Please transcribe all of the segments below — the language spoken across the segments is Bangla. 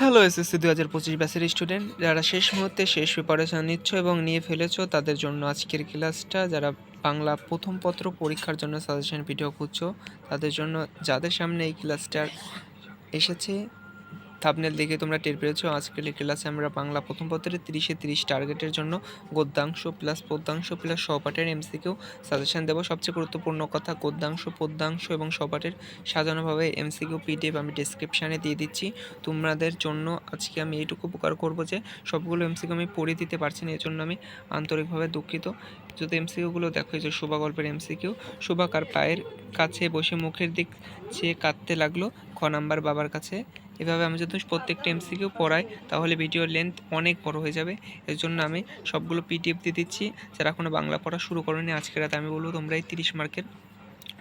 হ্যালো এসএসসি দু হাজার পঁচিশ ব্যাচের স্টুডেন্ট যারা শেষ মুহূর্তে শেষ প্রিপারেশন নিচ্ছ এবং নিয়ে ফেলেছ, তাদের জন্য আজকের ক্লাসটা যারা বাংলা প্রথম পত্র পরীক্ষার জন্য সাজেশন ভিডিও খুঁজছো, তাদের জন্য যাদের সামনে এই ক্লাসটা এসেছে থাপনেল দেখে তোমরা টের পেয়েছ, আজকের ক্লাসে আমরা বাংলা প্রথম পত্রের তিরিশে তিরিশ টার্গেটের জন্য গদ্যাংশ প্লাস পদ্যাংশ প্লাস সহপাঠের এমসিকিউ সাজেশন দেবো। সবচেয়ে গুরুত্বপূর্ণ কথা, গদ্যাংশ, পদ্যাংশ এবং সহপাঠের সাজানোভাবে এমসিকিউ পিডিএফ আমি ডিসক্রিপশানে দিয়ে দিচ্ছি। তোমাদের জন্য আজকে আমি এইটুকু উপকার করব যে, সবগুলো এমসিকিউ আমি পড়ে দিতে পারছি না এর জন্য আমি আন্তরিকভাবে দুঃখিত। যদি এমসিকিউগুলো দেখো যে শোভা গল্পের এমসিকিউ শোভা কার পায়ের কাছে বসে মুখের দিক চেয়ে কাঁদতে লাগল, খ নাম্বার বাবার কাছে এভাবে আমি যদি প্রত্যেকটা এমসিকিউ পড়াই, তাহলে ভিডিওর লেন্থ অনেক বড় হয়ে যাবে। এর জন্য আমি সবগুলো পিডিএফ দিয়ে দিচ্ছি। যারা এখনও বাংলা পড়া শুরু করেনি, আজকে রাতে আমি বলব তোমরা এই তিরিশ মার্কের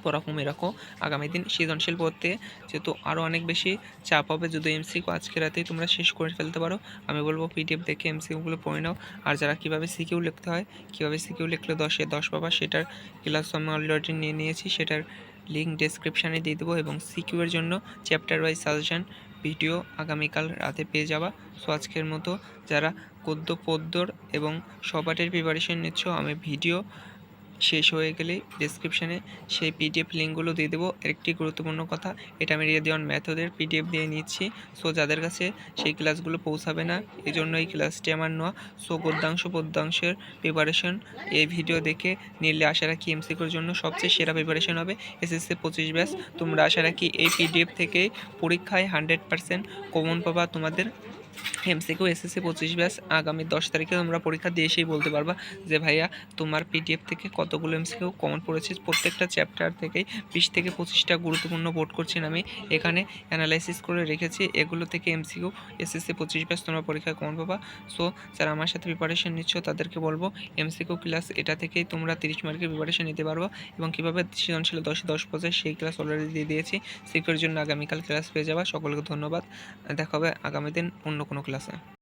পড়া কমে রাখো। আগামী দিন সৃজনশীল পড়তে যেহেতু আরও অনেক বেশি চাপ হবে, যদি এমসিকিউ আজকে রাতেই তোমরা শেষ করে ফেলতে পারো, আমি বলব পিডিএফ দেখে এমসিকিউগুলো পড়ে নাও। আর যারা কীভাবে সিকিউ লিখতে হয়, কীভাবে সিকিউ লিখলে দশে দশ পাবা, সেটার ক্লাস আমি অলরেডি নিয়ে নিয়েছি, সেটার লিঙ্ক ডেসক্রিপশানে দিয়ে দেবো এবং সিকিউর জন্য চ্যাপ্টার ওয়াইজ সাজেশান ভিডিও আগামীকাল রাতে পেয়ে যাবা। সো আজকের মতো যারা গদ্য, পদ্যর এবং সবাটের প্রিপারেশন নিচ্ছ, আমি ভিডিও শেষ হয়ে গেলেই ডেসক্রিপশানে সেই পিডিএফ লিঙ্কগুলো দিয়ে দেবো। একটি গুরুত্বপূর্ণ কথা, এটা আমি রেডিয়ন ম্যাথডের পিডিএফ দিয়ে নিচ্ছি। সো যাদের কাছে সেই ক্লাসগুলো পৌঁছাবে না এই জন্য এই ক্লাসটি আমার নেওয়া। সো গদ্যাংশ পদ্যাংশের প্রিপারেশন এই ভিডিও দেখে নিলে আশা রাখি এমসিকিউর জন্য সবচেয়ে সেরা প্রিপারেশন হবে। এসএসসি পঁচিশ ব্যাস, তোমরা আশা রাখি এই পিডিএফ থেকে পরীক্ষায় হান্ড্রেড পার্সেন্ট কমন পাবা তোমাদের। এমসিকিউ এসএসসি পঁচিশ ব্যাস আগামী দশ তারিখে তোমরা পরীক্ষা দিয়ে এসেই বলতে পারবা যে ভাইয়া তোমার পিডিএফ থেকে কতগুলো এমসিকিউ কমন পড়েছে। প্রত্যেকটা চ্যাপ্টার থেকেই বিশ থেকে পঁচিশটা গুরুত্বপূর্ণ বোর্ড করছেন আমি এখানে অ্যানালাইসিস করে রেখেছি। এগুলো থেকে এমসিকিউ এসএসসি পঁচিশ ব্যাস তোমরা পরীক্ষায় কমন পাবা। সো যারা আমার সাথে প্রিপারেশন নিচ্ছ, তাদেরকে বলব এমসিকিউ ক্লাস এটা থেকেই তোমরা তিরিশ মার্কের প্রিপারেশন নিতে পারব এবং কীভাবে সৃজনশীল দশে দশ পঁচাশ সেই ক্লাস অলরেডি দিয়ে দিয়েছি। সিকিউর জন্য আগামীকাল ক্লাস পেয়ে যাবা। সকলকে ধন্যবাদ। দেখা হবে আগামী দিন অন্য কোনো ক্লাসে plaza.